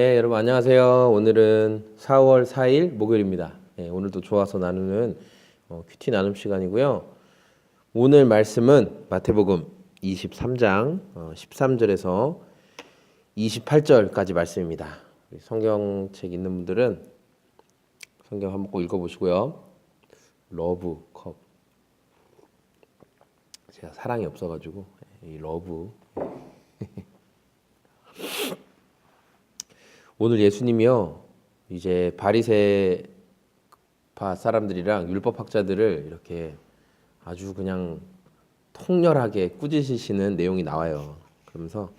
네, 여러분 안녕하세요. 오늘은 4월 4일 목요일입니다. 네, 오늘도 좋아서 나누는 어, 큐티 나눔 시간이고요. 오늘 말씀은 마태복음 23장 어, 13절에서 28절까지 말씀입니다. 성경책 있는 분들은 성경 한번 꼭 읽어보시고요. 러브 컵. 제가 사랑이 없어가지고 이 러브 오늘 예수님이요 이제 바리새파 사람들이랑 율법 학자들을 이렇게 아주 그냥 통렬하게 꾸짖으시는 내용이 나와요. 그러면서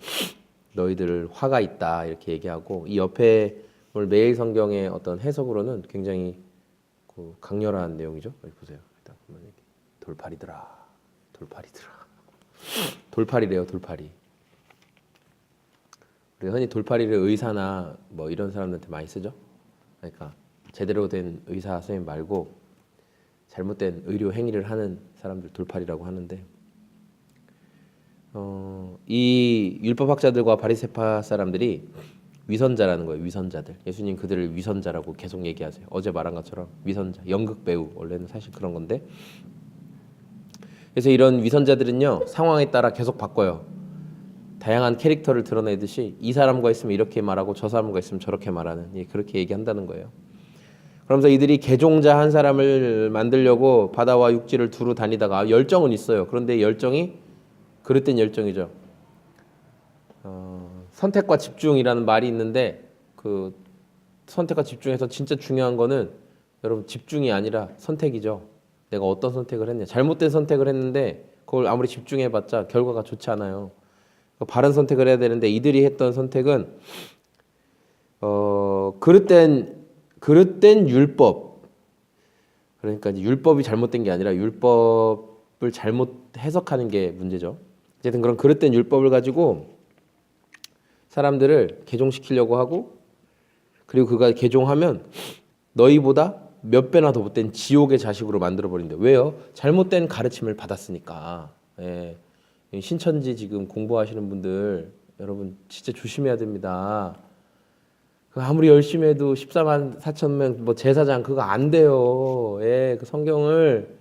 너희들 화가 있다 이렇게 얘기하고 이 옆에 오늘 매일 성경의 어떤 해석으로는 굉장히 그 강렬한 내용이죠. 여기 보세요. 일단 돌팔이더라, 돌팔이더라, 돌팔이래요, 돌팔이. 우리 흔히 돌팔이를 의사나 뭐 이런 사람들한테 많이 쓰죠. 그러니까 제대로 된 의사 선생님 말고 잘못된 의료 행위를 하는 사람들 돌팔이라고 하는데 어, 이 율법학자들과 바리새파 사람들이 위선자라는 거예요. 위선자들. 예수님 그들을 위선자라고 계속 얘기하세요. 어제 말한 것처럼 위선자, 연극 배우 원래는 사실 그런 건데 그래서 이런 위선자들은요 상황에 따라 계속 바꿔요. 다양한 캐릭터를 드러내듯이 이 사람과 있으면 이렇게 말하고 저 사람과 있으면 저렇게 말하는 예, 그렇게 얘기한다는 거예요. 그러면서 이들이 개종자 한 사람을 만들려고 바다와 육지를 두루 다니다가 열정은 있어요. 그런데 열정이 그릇된 열정이죠. 어, 선택과 집중이라는 말이 있는데 그 선택과 집중에서 진짜 중요한 거는 여러분 집중이 아니라 선택이죠. 내가 어떤 선택을 했냐. 잘못된 선택을 했는데 그걸 아무리 집중해봤자 결과가 좋지 않아요. 바른 선택을 해야 되는데 이들이 했던 선택은 어 그릇된 그릇된 율법 그러니까 율법이 잘못된 게 아니라 율법을 잘못 해석하는 게 문제죠. 어쨌든 그런 그릇된 율법을 가지고 사람들을 개종시키려고 하고 그리고 그가 개종하면 너희보다 몇 배나 더 못된 지옥의 자식으로 만들어 버린다. 왜요? 잘못된 가르침을 받았으니까. 예. 신천지 지금 공부하시는 분들 여러분 진짜 조심해야 됩니다. 그 아무리 열심히 해도 14만 4천 명 뭐 제사장 그거 안 돼요. 예, 그 성경을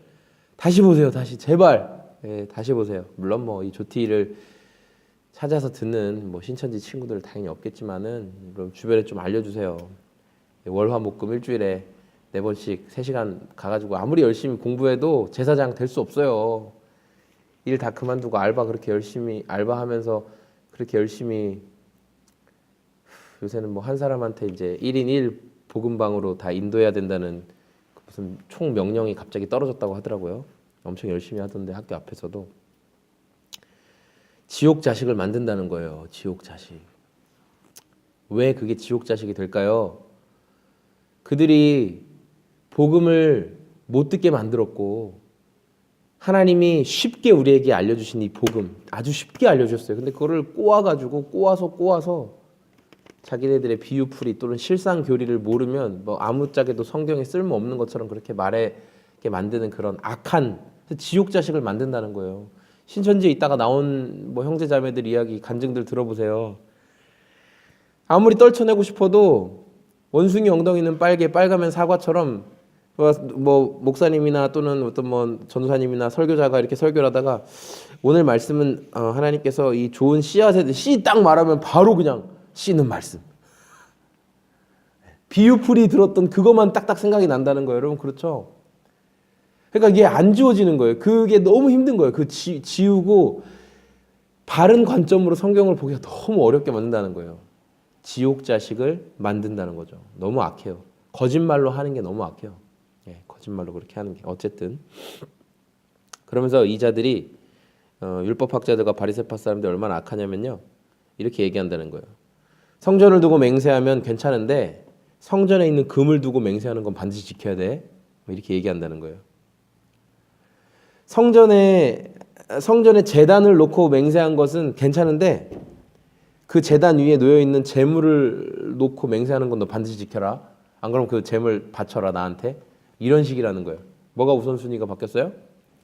다시 보세요. 다시 제발. 예, 다시 보세요. 물론 뭐 이 조티를 찾아서 듣는 뭐 신천지 친구들 당연히 없겠지만은 그럼 주변에 좀 알려주세요. 예, 월화목금 일주일에 네 번씩 3시간 가가지고 아무리 열심히 공부해도 제사장 될 수 없어요. 일 다 그만두고 알바 그렇게 열심히 알바하면서 그렇게 열심히 요새는 뭐 한 사람한테 이제 1인 1 복음방으로 다 인도해야 된다는 그 무슨 총 명령이 갑자기 떨어졌다고 하더라고요. 엄청 열심히 하던데 학교 앞에서도 지옥 자식을 만든다는 거예요. 지옥 자식. 왜 그게 지옥 자식이 될까요? 그들이 복음을 못 듣게 만들었고 하나님이 쉽게 우리에게 알려주신 이 복음 아주 쉽게 알려줬어요. 근데 그거를 꼬아가지고 꼬아서 꼬아서 자기네들의 비유풀이 또는 실상 교리를 모르면 뭐 아무짝에도 성경에 쓸모 없는 것처럼 그렇게 말하게 만드는 그런 악한 지옥 자식을 만든다는 거예요. 신천지에 있다가 나온 뭐 형제 자매들 이야기 간증들 들어보세요. 아무리 떨쳐내고 싶어도 원숭이 엉덩이는 빨개 빨가면 사과처럼 뭐 목사님이나 또는 어떤 뭐 전도사님이나 설교자가 이렇게 설교를 하다가 오늘 말씀은 어, 하나님께서 이 좋은 씨앗에 씨 딱 말하면 바로 그냥 씨는 말씀. 비유풀이 들었던 그것만 딱딱 생각이 난다는 거예요. 여러분 그렇죠? 그러니까 이게 안 지워지는 거예요. 그게 너무 힘든 거예요. 그 지, 지우고 바른 관점으로 성경을 보기가 너무 어렵게 만든다는 거예요. 지옥 자식을 만든다는 거죠. 너무 악해요. 거짓말로 하는 게 너무 악해요. 예, 거짓말로 그렇게 하는 게 어쨌든 그러면서 이 자들이 어, 율법학자들과 바리새파 사람들이 얼마나 악하냐면요. 이렇게 얘기한다는 거예요. 성전을 두고 맹세하면 괜찮은데 성전에 있는 금을 두고 맹세하는 건 반드시 지켜야 돼. 뭐 이렇게 얘기한다는 거예요. 성전에 성전에 재단을 놓고 맹세한 것은 괜찮은데 그 재단 위에 놓여 있는 재물을 놓고 맹세하는 건 너 반드시 지켜라. 안 그러면 그 재물 바쳐라 나한테. 이런 식이라는 거예요. 뭐가 우선순위가 바뀌었어요?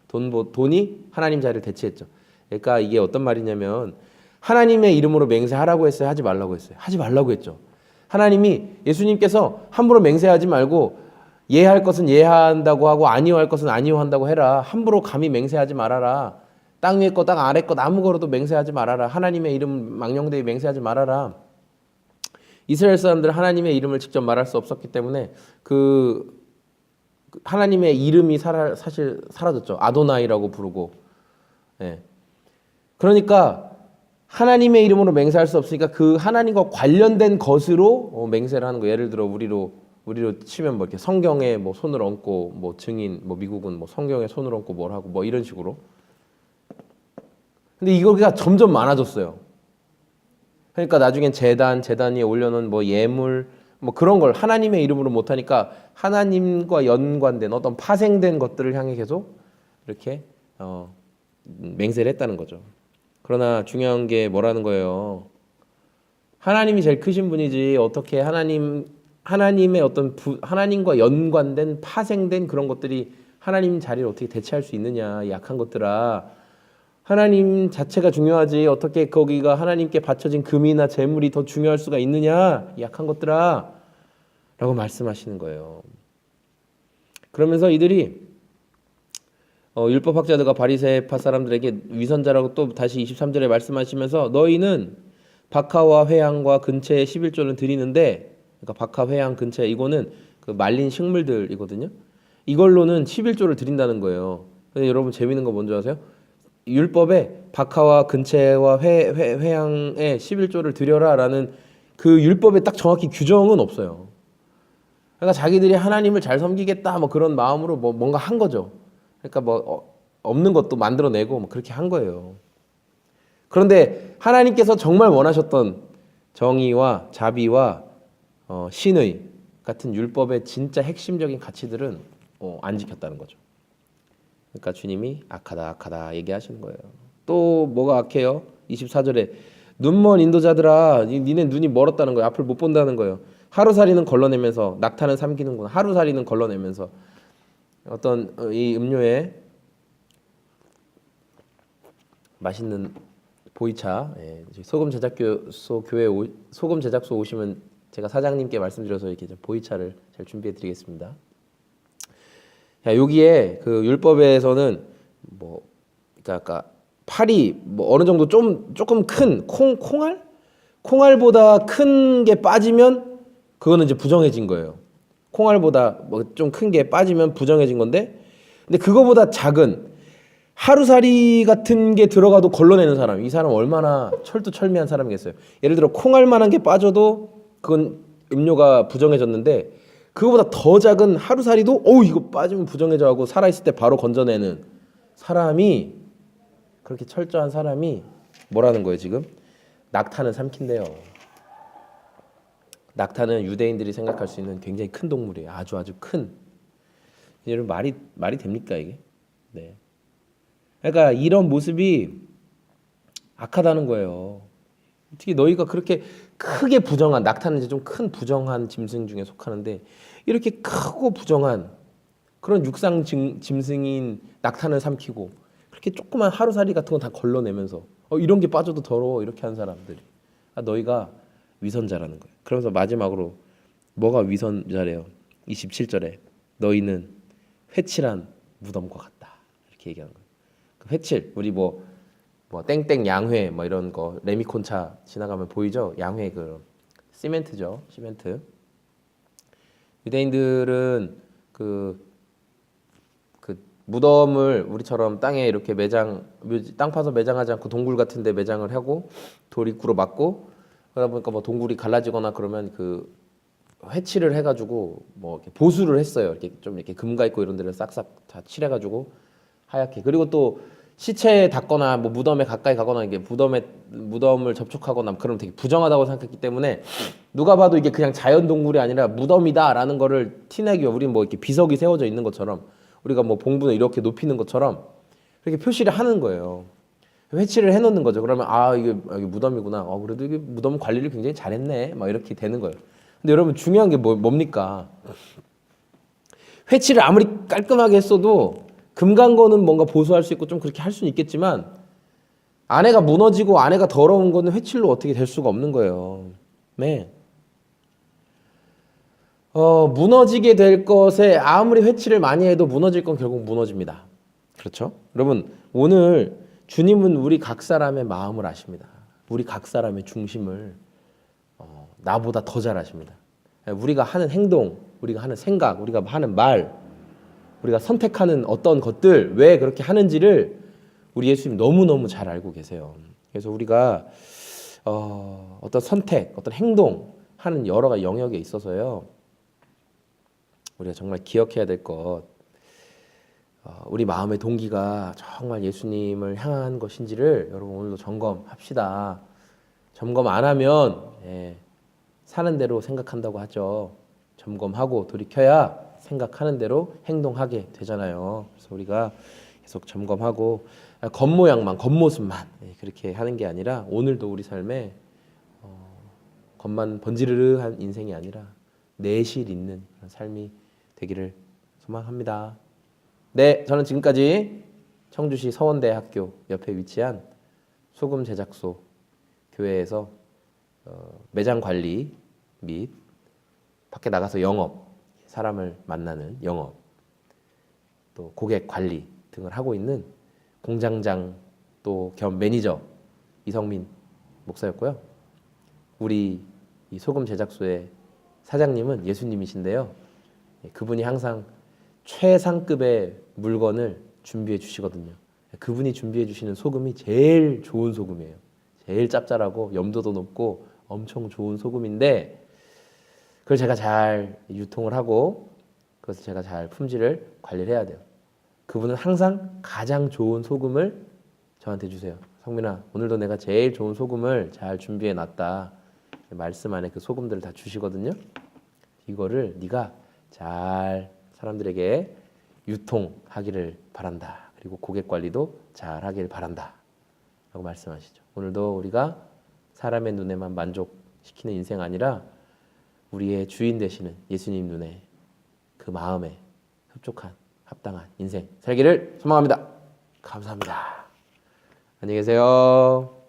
돈, 돈이 하나님 자리를 대체했죠. 그러니까 이게 어떤 말이냐면 하나님의 이름으로 맹세하라고 했어요? 하지 말라고 했어요? 하지 말라고 했죠. 하나님이 예수님께서 함부로 맹세하지 말고 예할 것은 예한다고 하고 아니할 것은 아니한다고 해라. 함부로 감히 맹세하지 말아라. 땅 위에 것, 땅 아래 것 아무 거로도 맹세하지 말아라. 하나님의 이름 망령되이 맹세하지 말아라. 이스라엘 사람들 하나님의 이름을 직접 말할 수 없었기 때문에 그 하나님의 이름이 살아, 사실 사라졌죠. 아도나이라고 부르고. 예. 그러니까 하나님의 이름으로 맹세할 수 없으니까 그 하나님과 관련된 것으로 어, 맹세를 하는 거. 예를 들어 우리로 우리로 치면 뭐 이렇게 성경에 뭐 손을 얹고 뭐 증인 뭐 미국은 뭐 성경에 손을 얹고 뭘 하고 뭐 이런 식으로. 근데 이거가 점점 많아졌어요. 그러니까 나중엔 재단, 재단 위에 올려놓은 뭐 예물, 뭐 그런 걸 하나님의 이름으로 못하니까 하나님과 연관된 어떤 파생된 것들을 향해 계속 이렇게 어, 맹세를 했다는 거죠. 그러나 중요한 게 뭐라는 거예요. 하나님이 제일 크신 분이지 어떻게 하나님 하나님의 어떤 부, 하나님과 연관된 파생된 그런 것들이 하나님 자리를 어떻게 대체할 수 있느냐 약한 것들아 하나님 자체가 중요하지 어떻게 거기가 하나님께 바쳐진 금이나 재물이 더 중요할 수가 있느냐 약한 것들아 라고 말씀하시는 거예요. 그러면서 이들이 어, 율법학자들과 바리새파 사람들에게 위선자라고 또 다시 23절에 말씀하시면서 너희는 박하와 회양과 근처에 11조는 드리는데 그러니까 박하 회양 근처에 이거는 그 말린 식물들이거든요. 이걸로는 11조를 드린다는 거예요. 근데 여러분 재밌는 거 뭔지 아세요? 율법에 박하와 근체와 회, 회, 회양에 11조를 드려라라는 그 율법에 딱 정확히 규정은 없어요. 그러니까 자기들이 하나님을 잘 섬기겠다 뭐 그런 마음으로 뭐 뭔가 한 거죠. 그러니까 뭐 어, 없는 것도 만들어내고 뭐 그렇게 한 거예요. 그런데 하나님께서 정말 원하셨던 정의와 자비와 어, 신의 같은 율법의 진짜 핵심적인 가치들은 어, 안 지켰다는 거죠. 그러니까 주님이 악하다 악하다 얘기하시는 거예요. 또 뭐가 악해요? 24절에 눈먼 인도자들아 니- 니네 눈이 멀었다는 거예요. 앞을 못 본다는 거예요. 하루살이는 걸러내면서 낙타는 삼키는구나. 하루살이는 걸러내면서 어떤 어, 이 음료에 맛있는 보이차 예, 소금 제작소 교회 오, 소금 제작소 오시면 제가 사장님께 말씀드려서 이렇게 좀 보이차를 잘 준비해 드리겠습니다. 자, 여기에 그 율법에서는 뭐 그러니까 팔이 뭐 어느 정도 좀 조금 큰 콩 콩알 콩알보다 큰 게 빠지면 그거는 이제 부정해진 거예요. 콩알보다 뭐 좀 큰 게 빠지면 부정해진 건데 근데 그거보다 작은 하루살이 같은 게 들어가도 걸러내는 사람 이 사람 얼마나 철두철미한 사람이겠어요. 예를 들어 콩알만한 게 빠져도 그건 음료가 부정해졌는데 그거보다 더 작은 하루살이도 어우 이거 빠지면 부정해져 하고 살아있을 때 바로 건져내는 사람이 그렇게 철저한 사람이 뭐라는 거예요 지금? 낙타는 삼킨대요. 낙타는 유대인들이 생각할 수 있는 굉장히 큰 동물이에요. 아주 아주 큰. 여러분 말이 말이 됩니까 이게? 네. 그러니까 이런 모습이 악하다는 거예요 특히 너희가 그렇게 크게 부정한 낙타는 이제 좀 큰 부정한 짐승 중에 속하는데 이렇게 크고 부정한 그런 육상 짐, 짐승인 낙타는 삼키고 그렇게 조그만 하루살이 같은 거 다 걸러내면서 어, 이런 게 빠져도 더러워 이렇게 한 사람들이 아, 너희가 위선자라는 거예요. 그러면서 마지막으로 뭐가 위선자래요? 27절에 너희는 회칠한 무덤과 같다 이렇게 얘기하는 거예요. 그 회칠 우리 뭐 뭐 땡땡 양회 뭐 이런 거 레미콘차 지나가면 보이죠? 양회 그 시멘트죠, 시멘트. 유대인들은 그, 그 무덤을 우리처럼 땅에 이렇게 매장 땅 파서 매장하지 않고 동굴 같은 데 매장을 하고 돌 입구로 막고 그러다 보니까 뭐 동굴이 갈라지거나 그러면 그 회칠을 해가지고 뭐 이렇게 보수를 했어요. 이렇게 좀 이렇게 금가 있고 이런 데를 싹싹 다 칠해가지고 하얗게 그리고 또 시체에 닿거나 뭐 무덤에 가까이 가거나 이게 무덤에 무덤을 접촉하거나 그러면 되게 부정하다고 생각했기 때문에 누가 봐도 이게 그냥 자연 동굴이 아니라 무덤이다라는 거를 티내기 위해 우리는 뭐 이렇게 비석이 세워져 있는 것처럼 우리가 뭐 봉분을 이렇게 높이는 것처럼 그렇게 표시를 하는 거예요. 회치를 해놓는 거죠. 그러면 아 이게, 아, 이게 무덤이구나. 어, 그래도 이게 무덤 관리를 굉장히 잘했네. 막 이렇게 되는 거예요. 근데 여러분 중요한 게 뭐, 뭡니까? 회치를 아무리 깔끔하게 했어도 금간거는 뭔가 보수할 수 있고 좀 그렇게 할 수는 있겠지만 안에가 무너지고 안에가 더러운 거는 회칠로 어떻게 될 수가 없는 거예요. 네. 어, 무너지게 될 것에 아무리 회치를 많이 해도 무너질 건 결국 무너집니다. 그렇죠? 여러분, 오늘 주님은 우리 각 사람의 마음을 아십니다. 우리 각 사람의 중심을 어, 나보다 더 잘 아십니다. 우리가 하는 행동, 우리가 하는 생각, 우리가 하는 말, 우리가 선택하는 어떤 것들 왜 그렇게 하는지를 우리 예수님 너무 너무 잘 알고 계세요. 그래서 우리가 어, 어떤 선택, 어떤 행동 하는 여러 가지 영역에 있어서요. 우리가 정말 기억해야 될 것, 어, 우리 마음의 동기가 정말 예수님을 향한 것인지를 여러분 오늘도 점검합시다. 점검 안 하면 예, 사는 대로 생각한다고 하죠. 점검하고 돌이켜야 생각하는 대로 행동하게 되잖아요. 그래서 우리가 계속 점검하고 아, 겉모양만, 겉모습만 예, 그렇게 하는 게 아니라 오늘도 우리 삶에 어, 겉만 번지르르한 인생이 아니라 내실 있는 그런 삶이 되기를 소망합니다. 네, 저는 지금까지 청주시 서원대학교 옆에 위치한 소금 제작소 교회에서 어, 매장 관리 및 밖에 나가서 영업, 사람을 만나는 영업, 또 고객 관리 등을 하고 있는 공장장 또 겸 매니저 이성민 목사였고요. 우리 이 소금 제작소의 사장님은 예수님이신데요. 예, 그분이 항상 최상급의 물건을 준비해 주시거든요. 그분이 준비해 주시는 소금이 제일 좋은 소금이에요. 제일 짭짤하고 염도도 높고 엄청 좋은 소금인데 그걸 제가 잘 유통을 하고 그것을 제가 잘 품질을 관리를 해야 돼요. 그분은 항상 가장 좋은 소금을 저한테 주세요. 성민아, 오늘도 내가 제일 좋은 소금을 잘 준비해 놨다. 말씀 안에 그 소금들을 다 주시거든요. 이거를 네가 잘 사람들에게 유통하기를 바란다. 그리고 고객 관리도 잘 하길 바란다. 라고 말씀하시죠. 오늘도 우리가 사람의 눈에만 만족시키는 인생 아니라 우리의 주인 되시는 예수님 눈에 그 마음에 흡족한 합당한 인생 살기를 소망합니다. 감사합니다. 안녕히 계세요.